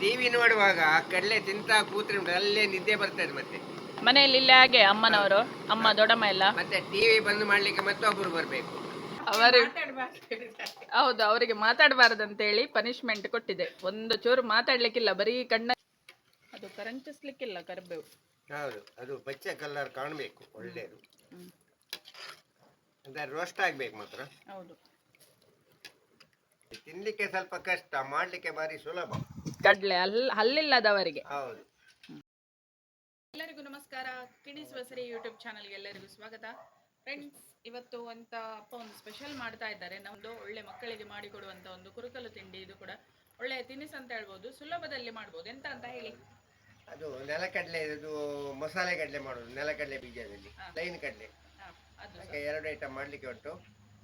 TV ನೋಡುವಾಗ ಕಡಲೆ ತಿಂತಾ ಕೂತ್ರೆ ಉಂಟು ಅಲ್ಲೇ ನಿದ್ದೆ ಬರ್ತದೆ ಮತ್ತೆ. ಮನೆಯಲ್ಲಿ ಇಲ್ಲೇ ಹಾಗೆ ಅಮ್ಮನವರು ಅಮ್ಮ ದೊಡ್ಡಮ್ಮ ಎಲ್ಲ. ಮತ್ತೆ ಟಿವಿ ಬಂದ್ ಮಾಡ್ಲಿಕ್ಕೆ ಮತ್ತೊಬ್ಬರು ಬರ್ಬೇಕು. ಅವರು ಹೌದು ಅವರಿಗೆ ಮಾತಾಡ್ಬಾರದು ಅಂತ ಹೇಳಿ ಪನಿಷ್ಮೆಂಟ್ ಕೊಟ್ಟಿದೆ. ಒಂದು ಚೂರು ಮಾತಾಡ್ಲಿಕ್ಕಿಲ್ಲ ಬರೀ ಕಣ್ಣ ಅದು ಕರಂಚಿಸ್ಲಿಕ್ಕಿಲ್ಲ ಕರಿಬೇವು. ಹೌದು ಅದು ಪಚ್ಚ ಕಲರ್ ಕಾಣಬೇಕು ಒಳ್ಳೇದು. ರೋಸ್ಟ್ ಆಗ್ಬೇಕು ಮಾತ್ರ. ಹೌದು. ತಿನ್ಲಿಕ್ಕೆ ಸ್ವಲ್ಪ ಕಷ್ಟ ಮಾಡ್ಲಿಕ್ಕೆ ಬಾರಿ ಸುಲಭ. ಕಡ್ಲೆ ಹಲ್ ಹಲ್ಲಿಲ್ಲದವರಿಗೆ. ಹೌದು. ಎಲ್ಲರಿಗೂ ನಮಸ್ಕಾರ. ಕಿಣಿಸುವ ಸರಿ ಯೂಟ್ಯೂಬ್ ಚಾನಲ್ಗೆ ಎಲ್ಲರಿಗೂ ಸ್ವಾಗತ. ಫ್ರೆಂಡ್ಸ್ ಇವತ್ತು ಅಂತ ಅಪ್ಪ ಒಂದು ಸ್ಪೆಷಲ್ ಮಾಡ್ತಾ ಇದ್ದಾರೆ. ನಮ್ದು ಒಳ್ಳೆ ಮಕ್ಕಳಿಗೆ ಮಾಡಿಕೊಡುವಂತ ಒಂದು ಕುರುಕಲು ತಿಂಡಿ ಇದು ಕೂಡ. ಒಳ್ಳೆ ತಿನಿಸು ಅಂತ ಹೇಳ್ಬೋದು ಸುಲಭದಲ್ಲಿ ಮಾಡ್ಬೋದು. ಎಂತ ಅಂತ ಹೇಳಿ. ಅದು ನೆಲಕಡಲೆ ಇದು ಮಸಾಲೆ ಕಡಲೆ ಮಾಡೋದು ನೆಲಕಡಲೆ ಬೀಜದಲ್ಲಿ. ಲೈನ್ ಕಡಲೆ. ಎರಡು ಐಟಮ್ ಮಾಡ್ಲಿಕ್ಕೆ ಉಂಟು.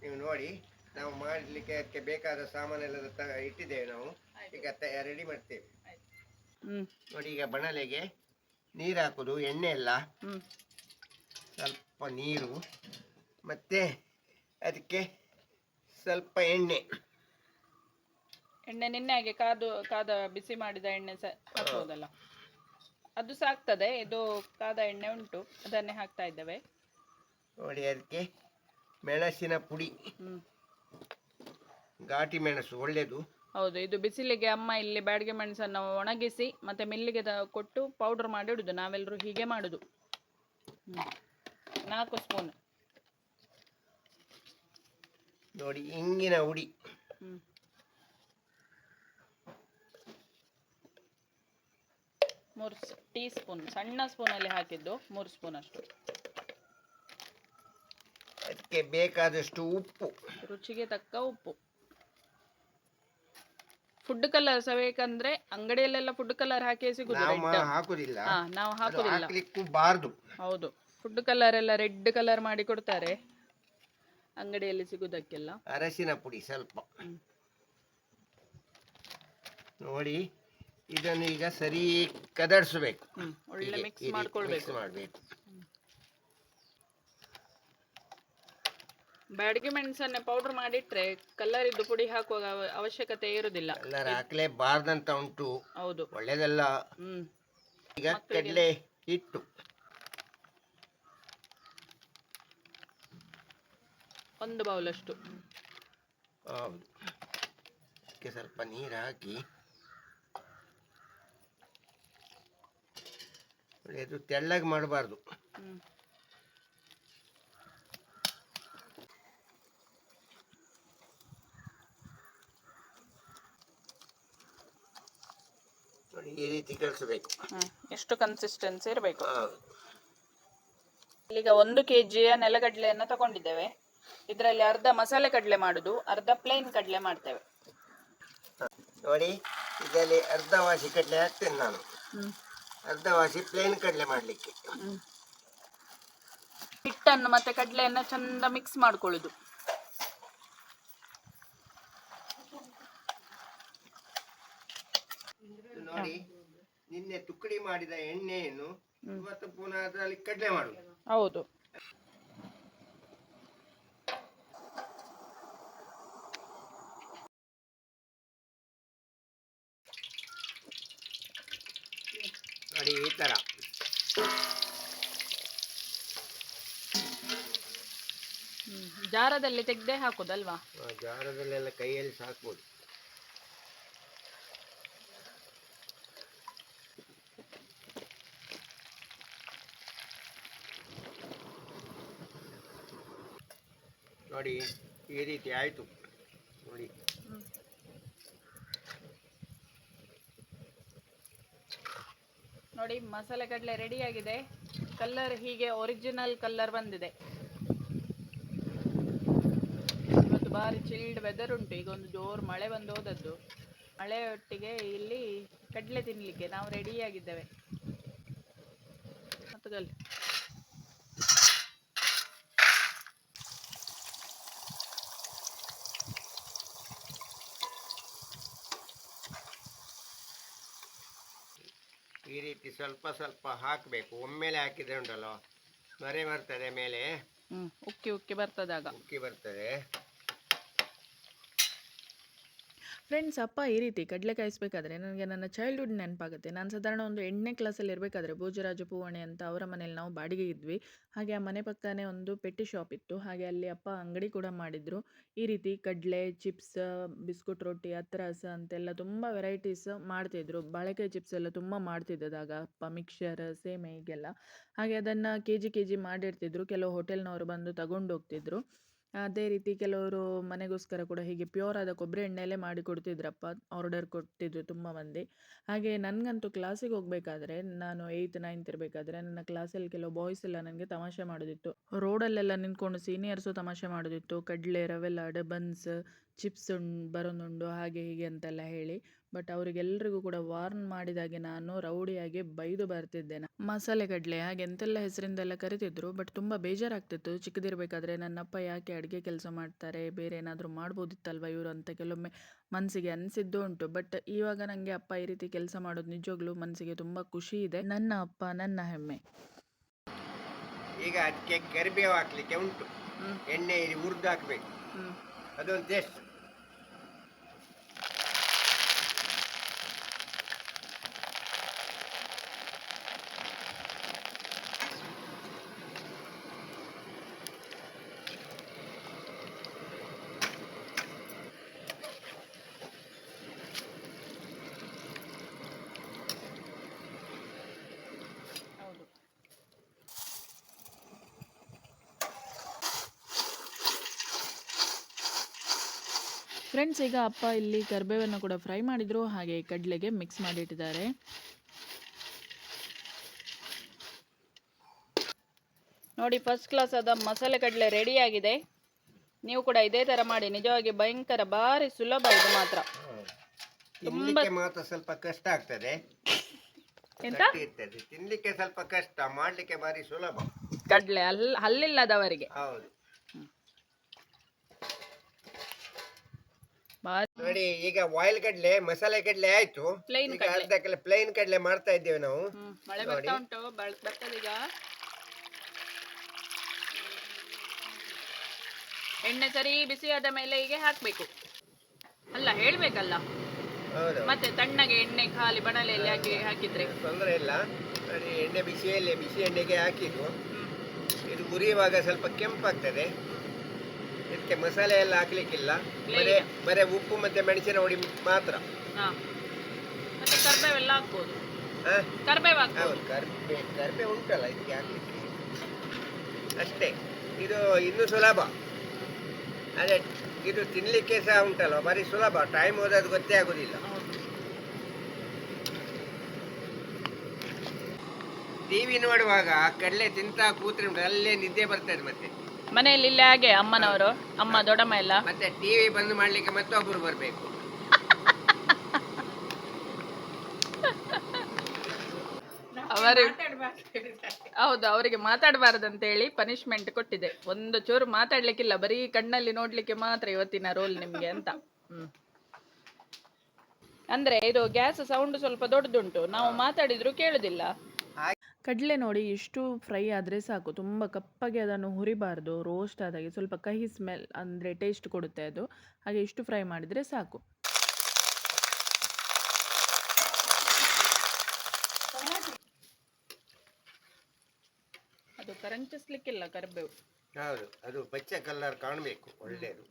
ನೀವು ನೋಡಿ. ನಾವು ಮಾಡ್ಲಿಕ್ಕೆ ಅದಕ್ಕೆ ಬೇಕಾದ ಸಾಮಾನೆಲ್ಲ ತ ಇಟ್ಟಿದ್ದೇವೆ ನಾವು. ಈಗ ರೆಡಿ ಮಾಡ್ತೇವೆ. ಹ್ಮ್. ನೋಡಿ ಈಗ ಬಣಲೆಗೆ ನೀರು ಹಾಕುದು ಎಣ್ಣೆ ಎಲ್ಲ. ಹ್ಮ್. ಸ್ವಲ್ಪ ನೀರು ಮತ್ತೆ ಅದಕ್ಕೆ ಸ್ವಲ್ಪ ಎಣ್ಣೆ. ಎಣ್ಣೆ ನಿನ್ನೆ ಹಾಗೆ ಕಾದು ಕಾದ ಬಿಸಿ ಮಾಡಿದ ಎಣ್ಣೆ ಹಾಕೋದಲ್ಲ ಹಾಕ್ಬೋದಲ್ಲ ಅದು ಸಾಕ್ತದೆ ಇದು ಕಾದ ಎಣ್ಣೆ ಉಂಟು ಅದನ್ನೇ ಹಾಕ್ತಾ ಇದ್ದೇವೆ. ನೋಡಿ ಅದಕ್ಕೆ ಮೆಣಸಿನ ಪುಡಿ. ಹ್ಮ್. ಘಾಟಿ ಮೆಣಸು ಒಳ್ಳೆಯದು ಹೌದು ಇದು ಬಿಸಿಲಿಗೆ ಅಮ್ಮ ಇಲ್ಲಿ ಬ್ಯಾಡಿಗೆ ಮೆಣಸನ್ನು ಒಣಗಿಸಿ ಮತ್ತೆ ಮಿಲ್ಲಿಗೆ ತ- ಕೊಟ್ಟು ಪೌಡರ್ ಮಾಡಿ ಇಡುದು. ನಾವೆಲ್ಲರೂ ಹೀಗೆ ಮಾಡುದು. ಹ್ಮ್. ನಾಲ್ಕು ಸ್ಪೂನ್ ನೋಡಿ ಇಂಗಿನ ಉಡಿ ಹ್ಮ್. ಮೂರು ಟೀ ಸ್ಪೂನ್ ಸಣ್ಣ ಸ್ಪೂನಲ್ಲಿ ಹಾಕಿದ್ದು ಮೂರು ಸ್ಪೂನ್ ಅಷ್ಟು. ಅದಕ್ಕೆ ಬೇಕಾದಷ್ಟು ಉಪ್ಪು. ರುಚಿಗೆ ತಕ್ಕ ಉಪ್ಪು. ಫುಡ್ ಕಲರ್ ಸಹ ಬೇಕಂದ್ರೆ ಅಂಗಡಿಯಲ್ಲೆಲ್ಲ ಫುಡ್ ಕಲರ್ ಹಾಕಿ ಸಿಗುದಿಲ್ಲ ನಾವು ರೆಡ್ ಹಾಕುದಿಲ್ಲ. ನಾವು ಅದು ಹಾಕುದಿಲ್ಲ. ಹಾಕ್ಲಿಕ್ಕೂ ಬಾರ್ದು. ಹೌದು. ಫುಡ್ ಕಲರ್ ಎಲ್ಲ ರೆಡ್ ಕಲರ್ ಮಾಡಿ ಕೊಡ್ತಾರೆ. ಅಂಗಡಿಯಲ್ಲಿ ಸಿಗುದಕ್ಕೆಲ್ಲ. ಅರಸಿನ ಪುಡಿ ಸ್ವಲ್ಪ. ನೋಡಿ ಇದನ್ನು ಈಗ ಸರಿ ಕದಡಿಸಬೇಕು. ಹ್ಮ್ ಒಳ್ಳೆ ಮಿಕ್ಸ್ ಮಾಡ್ಕೊಳ್ಬೇಕು. ಮಾಡಬೇಕು. ಬ್ಯಾಡಗಿ ಮೆಣಸನ್ನ ಪೌಡರ್ ಮಾಡಿಟ್ರೆ ಕಲರ್ ಇದ್ದು ಪುಡಿ ಹಾಕುವ ಅವ- ಅವಶ್ಯಕತೆ ಇರುವುದಿಲ್ಲ ಕಲ್ಲರ್ ಹಾಕ್ಲೇಬಾರ್ದಂತ ಉಂಟು. ಹೌದು. ಒಳ್ಳೇದಲ್ಲ. ಹ್ಮ್. ಈಗ ಕಡಲೆ ಹಿಟ್ಟು. ಒಂದು ಬೌಲ್ ಅಷ್ಟು ಹೌದು. ಅದಕ್ಕೆ ಸ್ವಲ್ಪ ನೀರು ಹಾಕಿ ಒಳ್ಳೆಯದು ಅದು ತೆಳ್ಳಗೆ ಮಾಡಬಾರ್ದು. ನೋಡಿ ಈ ರೀತಿ ಕಳಿಸಬೇಕು ಎಷ್ಟು ಕನ್ಸಿಸ್ಟೆನ್ಸಿ ಇರಬೇಕು. ಈಗ ಒಂದು ಕೆ ಜಿಯ ನೆಲಗಡಲೆಯನ್ನು ತಗೊಂಡಿದ್ದೇವೆ. ಇದರಲ್ಲಿ ಅರ್ಧ ಮಸಾಲೆ ಕಡಲೆ ಮಾಡುದು ಅರ್ಧ ಪ್ಲೇನ್ ಕಡಲೆ ಮಾಡ್ತೇವೆ. ನೋಡಿ ಇದರಲ್ಲಿ ಅರ್ಧ ವಾಸಿ ಕಡಲೆ ಹಾಕ್ತೇನೆ ನಾನು. ಅರ್ಧ ವಾಸಿ ಪ್ಲೇನ್ ಕಡಲೆ ಮಾಡಲಿಕ್ಕೆ. ಹಿಟ್ಟನ್ನು ಮತ್ತೆ ಕಡಲೆಯನ್ನು ಚಂದ ಮಿಕ್ಸ್ ಮಾಡ್ಕೊಳ್ಳುದು ನೋಡಿ ನಿನ್ನೆ ತುಕ್ಕಡಿ ಮಾಡಿದ ಎಣ್ಣೆಯನ್ನು ಇವತ್ತು ಪುನಃ ಅದರಲ್ಲಿ ಕಡಲೆ ಮಾಡುದು ಹೌದು. ನೋಡಿ ಈ ತರ. ಜಾರದಲ್ಲಿ ತೆಗ್ದೇ ಹಾಕುದಲ್ವಾ? ಆ ಜಾರದಲ್ಲೆಲ್ಲ ಕೈಯಲ್ಲಿ ಸಾಕ್ಬೋದು. ನೋಡಿ, ಈ ರೀತಿ ಆಯ್ತು. ನೋಡಿ. ನೋಡಿ ಮಸಾಲೆ ಕಡಲೆ ಆಗಿದೆ. ಕಲರ್ ಹೀಗೆ ಒರಿಜಿನಲ್ ಕಲ್ಲರ್ ಬಂದಿದೆ. ಇವತ್ತು ಭಾರಿ ಚಿಲ್ಡ್ ವೆದರ್ ಉಂಟು. ಈಗ ಒಂದು ಜೋರು ಮಳೆ ಬಂದು ಹೋದದ್ದು ಮಳೆ ಒಟ್ಟಿಗೆ ಇಲ್ಲಿ ಕಡಲೆ ತಿನ್ಲಿಕ್ಕೆ ನಾವು ರೆಡಿ ಆಗಿದ್ದೇವೆ. ಮತ್ತು ಗಲ್ ಈ ರೀತಿ ಸ್ವಲ್ಪ ಸ್ವಲ್ಪ ಹಾಕಬೇಕು. ಒಮ್ಮೆಲೆ ಹಾಕಿದ್ರೆ ಉಂಟಲ್ಲ ಮರೆ ಬರ್ತದೆ ಮೇಲೆ? ಉಕ್ಕಿ ಉಕ್ಕಿ ಬರ್ತದಾಗ ಉಕ್ಕಿ ಬರ್ತದೆ. ಫ್ರೆಂಡ್ಸ್, ಅಪ್ಪ ಈ ರೀತಿ ಕಡಲೆ ಕಾಯಿಸ್ಬೇಕಾದ್ರೆ ನನಗೆ ನನ್ನ ಚೈಲ್ಡ್ಹುಡ್ ನೆನಪಾಗುತ್ತೆ. ನಾನು ಸಾಧಾರಣ ಒಂದು ಎಂಟನೇ ಕ್ಲಾಸಲ್ಲಿ ಇರಬೇಕಾದ್ರೆ ಭೋಜರಾಜ ಪೂವಣೆ ಅಂತ ಅವರ ಮನೇಲಿ ನಾವು ಬಾಡಿಗೆ ಇದ್ವಿ. ಹಾಗೆ ಆ ಮನೆ ಪಕ್ಕನೇ ಒಂದು ಪೆಟ್ಟಿ ಶಾಪ್ ಇತ್ತು. ಹಾಗೆ ಅಲ್ಲಿ ಅಪ್ಪ ಅಂಗಡಿ ಕೂಡ ಮಾಡಿದ್ರು. ಈ ರೀತಿ ಕಡಲೆ ಚಿಪ್ಸ್ ಬಿಸ್ಕುಟ್ ರೊಟ್ಟಿ, ಅತ್ರಾಸ ಅಂತೆಲ್ಲ ತುಂಬ ವೆರೈಟೀಸ್ ಮಾಡ್ತಿದ್ರು. ಬಾಳೆಕಾಯಿ ಚಿಪ್ಸ್ ಎಲ್ಲ ತುಂಬ ಮಾಡ್ತಿದ್ದದಾಗ ಅಪ್ಪ ಮಿಕ್ಸರ್ ಸೇಮೆ ಹೀಗೆಲ್ಲ. ಹಾಗೆ ಅದನ್ನು ಕೆ ಜಿ ಕೆ ಜಿ ಮಾಡಿರ್ತಿದ್ರು. ಕೆಲವು ಹೋಟೆಲ್ನವರು ಬಂದು ತಗೊಂಡು ಹೋಗ್ತಿದ್ರು ಅದೇ ರೀತಿ ಕೆಲವರು ಮನೆಗೋಸ್ಕರ ಕೂಡ ಹೀಗೆ ಪ್ಯೂರ್ ಆದ ಕೊಬ್ಬರಿ ಎಣ್ಣೆಯಲ್ಲೇ ಮಾಡಿ ಕೊಡ್ತಿದ್ರಪ್ಪ. ಆರ್ಡರ್ ಕೊಡ್ತಿದ್ರು ತುಂಬ ಮಂದಿ. ಹಾಗೆ ನನಗಂತೂ ಕ್ಲಾಸಿಗೆ ಹೋಗಬೇಕಾದ್ರೆ, ನಾನು ಏಯ್ತ್ ನೈನ್ತ್ ಇರಬೇಕಾದ್ರೆ ನನ್ನ ಕ್ಲಾಸಲ್ಲಿ ಕೆಲವು ಬಾಯ್ಸ್ ಎಲ್ಲ ನನಗೆ ತಮಾಷೆ ಮಾಡೋದಿತ್ತು. ರೋಡಲ್ಲೆಲ್ಲ ನಿಂತ್ಕೊಂಡು ಸೀನಿಯರ್ಸು ತಮಾಷೆ ಮಾಡೋದಿತ್ತು. ಕಡಲೆ ರವೆ ಲಾಡು ಬನ್ಸ್ ಚಿಪ್ಸ್ ಉಂಡು ಬರೋದುಂಡು ಹಾಗೆ ಹೀಗೆ ಅಂತೆಲ್ಲ ಹೇಳಿ. ಬಟ್ ಅವರಿಗೆಲ್ರಿಗೂ ಕೂಡ ವಾರ್ನ್ ಮಾಡಿದಾಗೆ ನಾನು ರೌಡಿಯಾಗಿ ಬೈದು ಬರ್ತಿದ್ದೆ ಮಸಾಲೆ ಕಡಲೆ ಹಾಗೆ ಎಂತೆಲ್ಲ ಹೆಸರಿಂದೆಲ್ಲ ಕರಿತಿದ್ರು ಬಟ್ ತುಂಬ ಬೇಜಾರಾಗ್ತಿತ್ತು. ಚಿಕ್ಕದಿರಬೇಕಾದ್ರೆ ನನ್ನಪ್ಪ ಯಾಕೆ ಅಡುಗೆ ಕೆಲಸ ಮಾಡ್ತಾರೆ ಬೇರೆ ಏನಾದರೂ ಮಾಡ್ಬೋದಿತ್ತಲ್ವ ಇವರು ಅಂತ ಕೆಲವೊಮ್ಮೆ ಮನಸ್ಸಿಗೆ ಅನಿಸಿದ್ದು ಉಂಟು. ಬಟ್ ಇವಾಗ ನನಗೆ ಅಪ್ಪ ಈ ರೀತಿ ಕೆಲಸ ಮಾಡೋದು ನಿಜವಾಗ್ಲೂ ಮನಸ್ಸಿಗೆ ತುಂಬ ಖುಷಿ ಇದೆ. ನನ್ನ ಅಪ್ಪ ನನ್ನ ಹೆಮ್ಮೆ. ಈಗ ಅದಕ್ಕೆ ಕರಿಬೇವು ಹಾಕ್ಲಿಕ್ಕೆ ಉಂಟು. ಎಣ್ಣೆ ಇಲ್ಲಿ ಹುರಿದು ಹಾಕ್ಬೇಕು ಅದೊಂದು ಟೇಸ್ಟ್ ಫ್ರೆಂಡ್ಸ್ ಈಗ ಅಪ್ಪ ಇಲ್ಲಿ ಕರಿಬೇವನ್ನು ಕೂಡ ಫ್ರೈ ಮಾಡಿದ್ರು ಹಾಗೆ ಕಡಲೆಗೆ ಮಿಕ್ಸ್ ಮಾಡಿಟ್ಟಿದ್ದಾರೆ ನೋಡಿ ಫಸ್ಟ್ ಕ್ಲಾಸ್ ಆದ ಮಸಾಲೆ ಕಡಲೆ ರೆಡಿ ಆಗಿದೆ. ನೀವು ಕೂಡ ಇದೇ ತರ ಮಾಡಿ ನಿಜವಾಗಿ ಭಯಂಕರ ಭಾರಿ ಸುಲಭ ಇದು ಮಾತ್ರ. ಮಾತ್ರ ಸ್ವಲ್ಪ ಕಷ್ಟ ಆಗ್ತದೆ. ಎಂತ? ತಿನ್ಲಿಕ್ಕೆ ಸ್ವಲ್ಪ ಕಷ್ಟ ಮಾಡ್ಲಿಕ್ಕೆ ಬಾರಿ ಸುಲಭ. ಕಡ್ಲೆ ಹಲ್ ಹಲ್ಲಿಲ್ಲದವರಿಗೆ. ಹೌದು. ನೋಡಿ ಈಗ ಬಾಯ್ಲ್ ಕಡ್ಲೆ ಮಸಾಲೆ ಕಡ್ಲೆ ಆಯ್ತು. Plain ಈಗ ಕಡ್ಲೆ. ಅರ್ಧ ಕಿಲೋ ಪ್ಲೈನ್ ಕಡ್ಲೆ ಮಾಡ್ತಾ ಇದ್ದೇವೆ ನಾವು. ಹ್ಮ್, ಮಳೆ ಬರ್ತಾ ಉಂಟು ಬರ್- ಬರ್ತದೀಗ ಎಣ್ಣೆ ಸರಿ ಬಿಸಿಯಾದ ಮೇಲೆ ಹೀಗೆ ಹಾಕ್ಬೇಕು. ಅಲ್ಲ ಹೇಳ್ಬೇಕಲ್ಲ. ಹೌದು. ಮತ್ತೆ ತಣ್ಣಗೆ ಎಣ್ಣೆ ಖಾಲಿ ಬಣಲೆಯಲ್ಲಿ ಹಾಕಿ ಹಾಕಿದ್ರೆ. ತೊಂದರೆ ಇಲ್ಲ. ನೋಡಿ ಎಣ್ಣೆ ಬಿಸಿಯಲ್ಲಿ ಬಿಸಿ ಎಣ್ಣೆಗೆ ಹಾಕಿದ್ದು. ಹ್ಮ್. ಇದು ಹುರಿಯುವಾಗ ಸ್ವಲ್ಪ ಕೆಂಪಾಗ್ತದೆ. ಇದಕ್ಕೆ ಮಸಾಲೆ ಎಲ್ಲ ಹಾಕ್ಲಿಕ್ಕಿಲ್ಲ. ಬರೇ ಬರೇ ಉಪ್ಪು ಮತ್ತೆ ಮೆಣಸಿನ ಹುಡಿ ಮಾತ್ರ. ಹಾ. ಮತ್ತೆ ಕರ್ಬೇವೆಲ್ಲ ಹಾಕ್ಬೋದು. ಹಾ? ಕರ್ಬೇವು ಹಾಕ್ಬೋದು. ಹೌದು ಕರ್ಬೆ ಕರ್ಬೆ ಉಂಟಲ್ಲ ಇದಕ್ಕೆ ಹಾಕ್ಲಿಕ್ಕೆ. ಅಷ್ಟೇ. ಇದು ಇನ್ನೂ ಸುಲಭ. ಅದೇ ಇದು ತಿನ್ಲಿಕ್ಕೆ ಸಹ ಉಂಟಲ್ಲ ಬರಿ ಸುಲಭ. ಟೈಮ್ ಹೋದದ್ದು ಗೊತ್ತೇ ಆಗುದಿಲ್ಲ. ಹೌದು. ಟಿವಿ ನೋಡುವಾಗ ಕಡಲೆ ತಿಂತಾ ಕೂತ್ರೆ ಉಂಟು ಅಲ್ಲೇ ನಿದ್ದೆ ಬರ್ತದೆ ಮತ್ತೆ. ಮನೆಯಲ್ಲಿ ಇಲ್ಲೇ ಹಾಗೆ ಅಮ್ಮನವರು ಅಮ್ಮ ದೊಡ್ಡಮ್ಮ ಎಲ್ಲ. ಮತ್ತೆ ಟಿವಿ ಬಂದ್ ಮಾಡ್ಲಿಕ್ಕೆ ಮತ್ತೊಬ್ಬರು ಬರ್ಬೇಕು. ಅವರು ಹೌದು ಅವರಿಗೆ ಮಾತಾಡಬಾರ್ದಂತ ಹೇಳಿ ಪನಿಷ್ಮೆಂಟ್ ಕೊಟ್ಟಿದೆ. ಒಂದು ಚೂರು ಮಾತಾಡ್ಲಿಕ್ಕಿಲ್ಲ ಬರೀ ಕಣ್ಣಲ್ಲಿ ನೋಡ್ಲಿಕ್ಕೆ ಮಾತ್ರ ಇವತ್ತಿನ ರೋಲ್ ನಿಮ್ಗೆ ಅಂತ. ಹ್ಮ್. ಅಂದ್ರೆ ಇದು ಗ್ಯಾಸ್ ಸೌಂಡ್ ಸ್ವಲ್ಪ ದೊಡ್ಡದುಂಟು. ನಾವು ಮಾತಾಡಿದ್ರು ಕೇಳುದಿಲ್ಲ. ಕಡಲೆ ನೋಡಿ ಇಷ್ಟು ಫ್ರೈ ಆದರೆ ಸಾಕು. ತುಂಬ ಕಪ್ಪಗೆ ಅದನ್ನು ಹುರಿಬಾರ್ದು. ರೋಸ್ಟ್ ಆದಾಗೆ ಸ್ವಲ್ಪ ಕಹಿ ಸ್ಮೆಲ್ ಅಂದರೆ ಟೇಸ್ಟ್ ಕೊಡುತ್ತೆ ಅದು. ಹಾಗೆ ಇಷ್ಟು ಫ್ರೈ ಮಾಡಿದರೆ ಸಾಕು. ಅದು ಕರಂಚಿಸ್ಲಿಕ್ಕಿಲ್ಲ ಕರಿಬೇವು. ಹೌದು. ಅದು ಬಚ್ಚ ಕಲರ್ ಕಾಣಬೇಕು ಒಳ್ಳೆಯದು.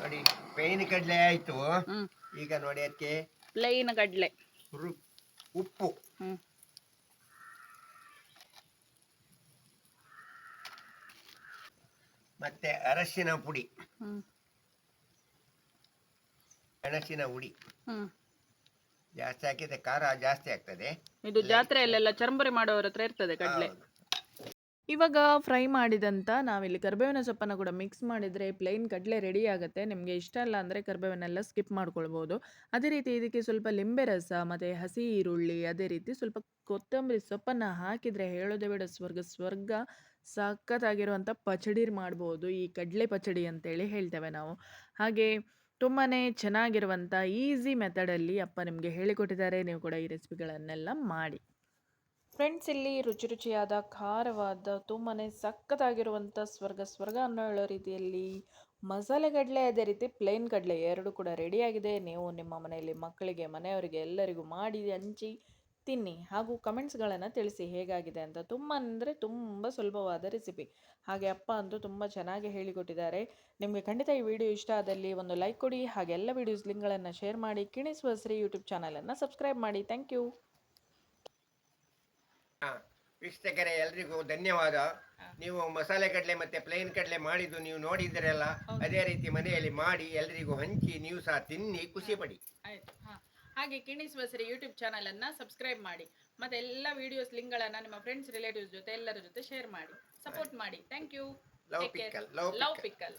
ನೋಡಿ ಪೈನ್ ಕಡಲೆ ಆಯಿತು. ಈಗ ನೋಡಿ ಅದಕ್ಕೆ ಪ್ಲೈನ್ ಕಡಲೆ. ಉಪ್ಪು. ಮತ್ತೆ ಅರಶಿನ ಪುಡಿ. ಮೆಣಸಿನ ಹುಡಿ ಜಾಸ್ತಿ ಹಾಕಿದ್ರೆ ಖಾರ ಜಾಸ್ತಿ ಆಗ್ತದೆ. ಇದು ಜಾತ್ರೆಯಲ್ಲೆಲ್ಲ ಚರಂಬರಿ ಮಾಡೋರ ಹತ್ರ ಇರ್ತದೆ ಕಡಲೆ. ಇವಾಗ ಫ್ರೈ ಮಾಡಿದಂತ ನಾವಿಲ್ಲಿ ಕರ್ಬೇವಿನ ಸೊಪ್ಪನ್ನು ಕೂಡ ಮಿಕ್ಸ್ ಮಾಡಿದರೆ ಪ್ಲೈನ್ ಕಡಲೆ ರೆಡಿ ಆಗುತ್ತೆ. ನಿಮಗೆ ಇಷ್ಟ ಇಲ್ಲ ಅಂದರೆ ಕರಿಬೇವನ್ನೆಲ್ಲ ಸ್ಕಿಪ್ ಮಾಡ್ಕೊಳ್ಬೋದು. ಅದೇ ರೀತಿ ಇದಕ್ಕೆ ಸ್ವಲ್ಪ ಲಿಂಬೆ ರಸ ಮತ್ತು ಹಸಿ ಈರುಳ್ಳಿ ಅದೇ ರೀತಿ ಸ್ವಲ್ಪ ಕೊತ್ತಂಬರಿ ಸೊಪ್ಪನ್ನು ಹಾಕಿದರೆ ಹೇಳೋದೇ ಬೇಡ. ಸ್ವರ್ಗ ಸ್ವರ್ಗ. ಸಖತ್ತಾಗಿರುವಂಥ ಪಚಡಿ ಮಾಡ್ಬೋದು, ಈ ಕಡಲೆ ಪಚಡಿ ಅಂತೇಳಿ ಹೇಳ್ತೇವೆ ನಾವು. ಹಾಗೆ ತುಂಬಾ ಚೆನ್ನಾಗಿರುವಂಥ ಈಸಿ ಮೆಥಡಲ್ಲಿ ಅಪ್ಪ ನಿಮಗೆ ಹೇಳಿಕೊಟ್ಟಿದ್ದಾರೆ, ನೀವು ಕೂಡ ಈ ರೆಸಿಪಿಗಳನ್ನೆಲ್ಲ ಮಾಡಿ. ಫ್ರೆಂಡ್ಸ್, ಇಲ್ಲಿ ರುಚಿ ರುಚಿಯಾದ ಖಾರವಾದ ತುಂಬಾ ಸಖತ್ತಾಗಿರುವಂಥ ಸ್ವರ್ಗ ಸ್ವರ್ಗ ಅನ್ನೋ ಹೇಳೋ ರೀತಿಯಲ್ಲಿ ಮಸಾಲೆ ಕಡಲೆ ಅದೇ ರೀತಿ ಪ್ಲೇನ್ ಕಡಲೆ ಎರಡು ಕೂಡ ರೆಡಿಯಾಗಿದೆ. ನೀವು ನಿಮ್ಮ ಮನೆಯಲ್ಲಿ ಮಕ್ಕಳಿಗೆ, ಮನೆಯವರಿಗೆ ಎಲ್ಲರಿಗೂ ಮಾಡಿ, ಹಂಚಿ ತಿನ್ನಿ ಹಾಗೂ ಕಮೆಂಟ್ಸ್ಗಳನ್ನು ತಿಳಿಸಿ ಹೇಗಾಗಿದೆ ಅಂತ. ತುಂಬ ಅಂದರೆ ತುಂಬ ಸುಲಭವಾದ ರೆಸಿಪಿ. ಹಾಗೆ ಅಪ್ಪ ಅಂತೂ ತುಂಬ ಚೆನ್ನಾಗಿ ಹೇಳಿಕೊಟ್ಟಿದ್ದಾರೆ. ನಿಮಗೆ ಖಂಡಿತ ಈ ವಿಡಿಯೋ ಇಷ್ಟ ಆದಲ್ಲಿ ಒಂದು ಲೈಕ್ ಕೊಡಿ ಹಾಗೆ ಎಲ್ಲ ವೀಡಿಯೋಸ್ ಲಿಂಕ್ಗಳನ್ನು ಶೇರ್ ಮಾಡಿ ಕಿಣಿಸುವ ಶ್ರೀ ಯೂಟ್ಯೂಬ್ ಚಾನಲನ್ನು ಸಬ್ಸ್ಕ್ರೈಬ್ ಮಾಡಿ. Thank you. ಹಾ ವೀಕ್ಷಕರೇ ಎಲ್ರಿಗೂ ಧನ್ಯವಾದ. ನೀವು ಮಸಾಲೆ ಕಡಲೆ ಮತ್ತೆ ಪ್ಲೇನ್ ಕಡಲೆ ಮಾಡಿದ್ದು ನೀವು ನೋಡಿದಿರಲ್ಲ ಅದೇ ರೀತಿ ಮನೆಯಲ್ಲಿ ಮಾಡಿ ಎಲ್ರಿಗೂ ಹಂಚಿ ನೀವು ಸಹ ತಿನ್ನಿ ಖುಷಿ ಪಡಿ. ಹಾಗೆ ಕಿಣಿಸುವ ಸರಿ ಯೂಟ್ಯೂಬ್ ಚಾನಲನ್ನು ಸಬ್ಸ್ಕ್ರೈಬ್ ಮಾಡಿ ಮತ್ತು ಎಲ್ಲ ವೀಡಿಯೋಸ್ ಲಿಂಕ್ಗಳನ್ನು ನಿಮ್ಮ ಫ್ರೆಂಡ್ಸ್ ರಿಲೇಟಿವ್ಸ್ ಜೊತೆ ಎಲ್ಲರ ಜೊತೆ ಶೇರ್ ಮಾಡಿ ಸಪೋರ್ಟ್ ಮಾಡಿ. Thank you love pickle